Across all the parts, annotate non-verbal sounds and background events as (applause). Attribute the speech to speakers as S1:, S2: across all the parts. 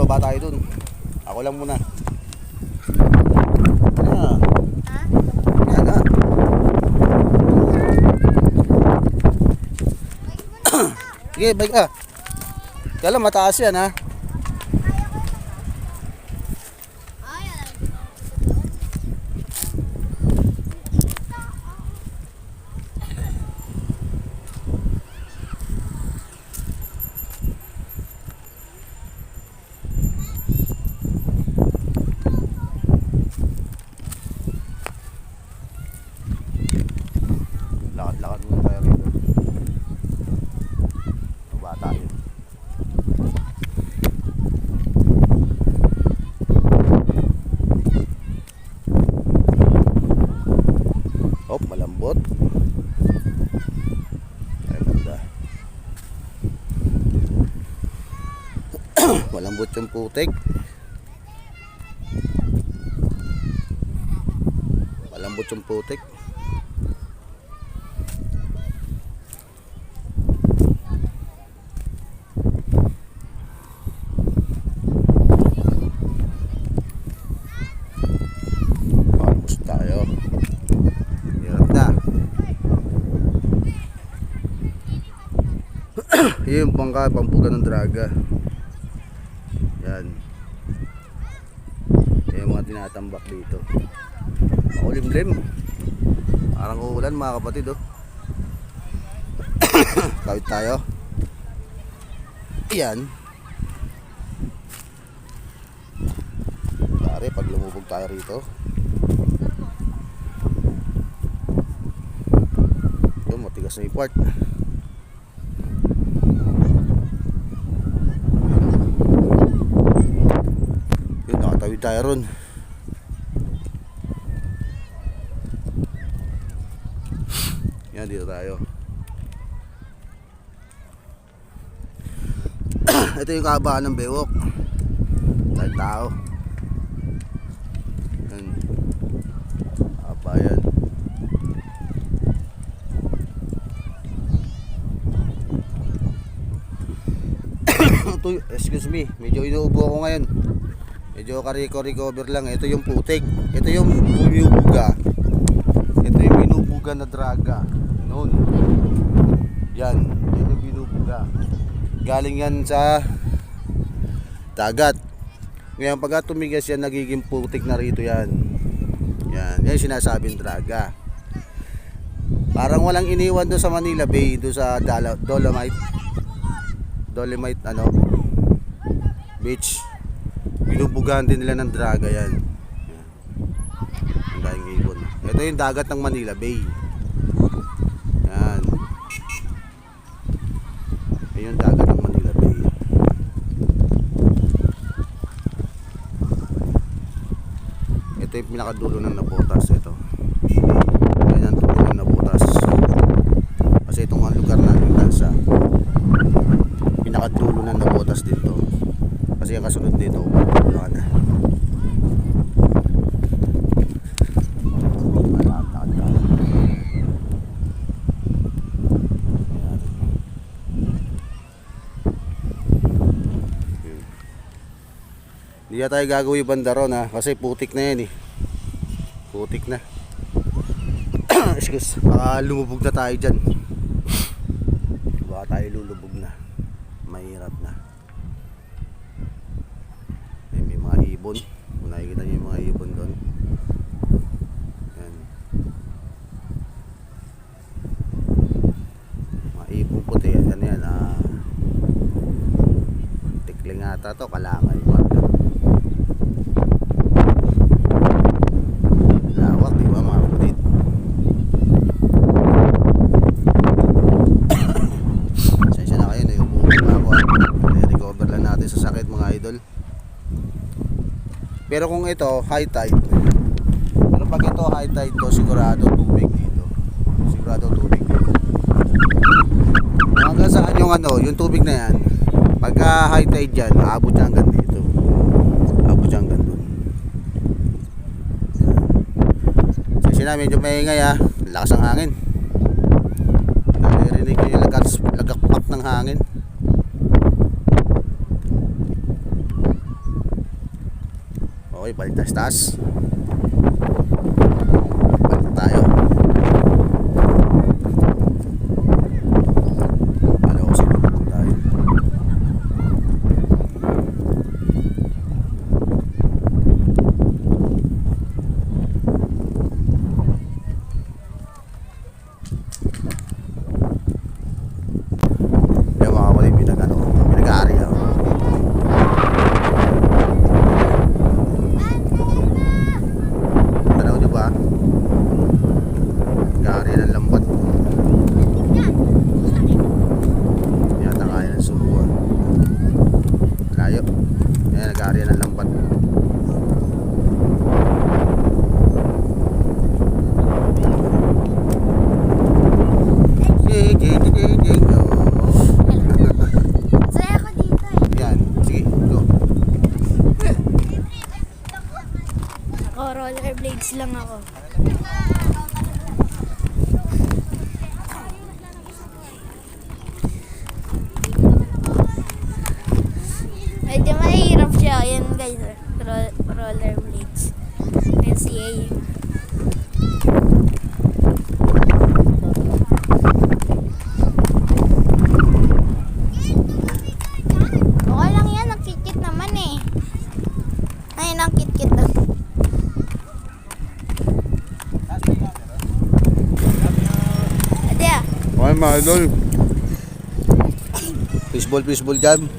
S1: baba tayo dun. Ako lang muna. Yan na. (coughs) Sige, balik ka. Kaya lang mataas yan ha. Lakad-lakad muna tayo rito. Baba tayo. Hop, malambot. Ay, ganda. Malambot yung putik. Malambot yung putik. (clears throat) Yun yung bangka, pampuga ng draga. Yan. Yan yung mga tinatambak dito. Makulimlim. Parang uulan mga kapatid oh. (coughs) Kawit tayo. Yan. Pare, pag lumubog tayo rito. Yun, matigas na yung part. Yun, nakatawid tayo ron. Yan, dito tayo. (clears throat) Ito yung kahabaan ng bewok. Dahil tao. Yan. Haba yan. (clears throat) excuse me, medyo inuubo ako ngayon. Medyo kariko-recover lang. Ito yung putik. Ito yung bumubuga. Ito yung binubuga na draga. Noon. Yan. Yan yung binubuga. Galing yan sa dagat. Ngayon pagka tumigas yan, nagiging putik na rito yan. Yan. Yan sinasabing draga. Parang walang iniwan doon sa Manila Bay, doon sa Dolomite. Dolomite ano beach binubugahan din nila ng draga Yan. ang daing ibon ito yung dagat ng Manila Bay yan yan yung dagat ng Manila Bay ito yung pinakadulo ng nabotas ito. Yan ang dulo ng nabotas kasi itong ang lugar natin kansa pinakadulo ng nabotas dito kasi ang kasunod dito. Yun. Hindi tayo gagawin banda ron ha? Kasi putik na yan eh putik na. (clears throat) Excuse baka lumubog na tayo dyan. Baka tayo lulubog na. Mahirap na. Ay, may mga ibon. Kung nakikita nyo yung mga ibon doon. Yan mga ibon puti. Yan yan? Ah tikling ata to. Kalangan. Yung mga lawak di ba mga kapatid Pasensya na kayo, naiupo na ako. recover lang natin sa sakit mga idol. Pero kung ito, high tide. Pero pag ito high tide to, sigurado tubig dito. Sigurado tubig dito. Hanggang saan yung ano, yung tubig na yan. Pagka high tide dyan, aabot siya hanggang dito. Aabot siya hanggang dun. Kasi na medyo maingay ha. Lakas ang hangin. Naririnig ko yung lagas, lagakpak ng hangin. Okay, balik tayo sa taas. Balik na tayo. Ano ko sa tayo. Yung mga kapatid, pinag ano, pinag-aari ako. Tanaw nyo ba? Nag-aari ng lambat. Yata kaya ng subuan. Layo. Ayan, nag-aari ng lambat. Gig, gig, gig, gig, oh.
S2: Saya ko dito eh.
S1: Yan, sige, go.
S2: Ako, rollerblades lang ako. Medyo mahirap siya. Ayan guys, eh. Roll, rollerblades. Okay lang yan, nakikit naman eh. Ay, nakikit na. Ate ah,
S1: Okay mga idol. Fishball, fishball dyan.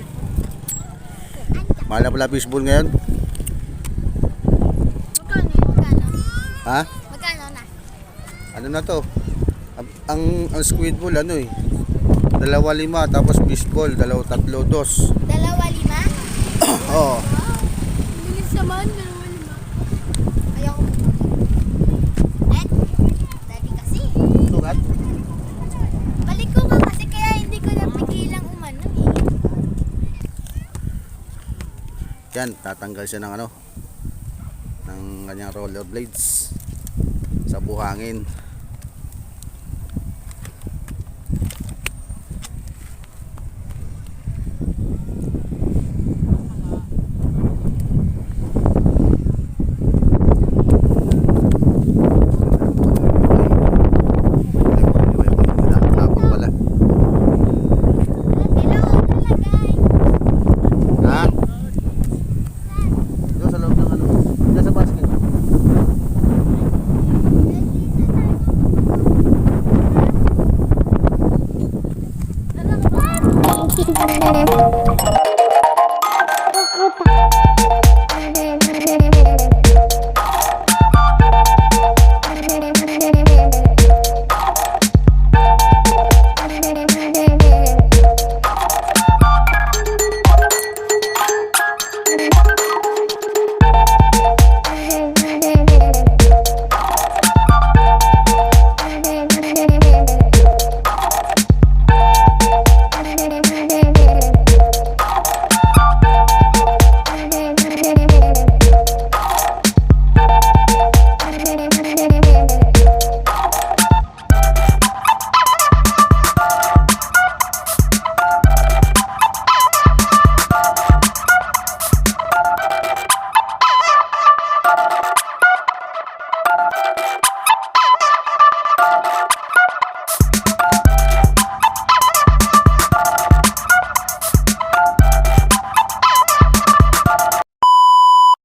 S1: Mahal pala fishball ngayon.
S2: magkano yun? Magkano?
S1: Ha?
S2: Magkano na?
S1: Ano na to? Ang, ang, ang squid ball ano eh. Dalawa lima tapos fishball. Dalawa tatlo dos.
S2: Dalawa lima? (coughs)
S1: Oo.
S2: Bilis naman, dalawa lima. Ayoko. Eh, dati kasi.
S1: Sugat?
S2: Balik ko ka kasi kaya hindi ko napigilang umano eh.
S1: Yan, tatanggal siya ng ano ng kanyang rollerblades sa buhangin. đây đây đây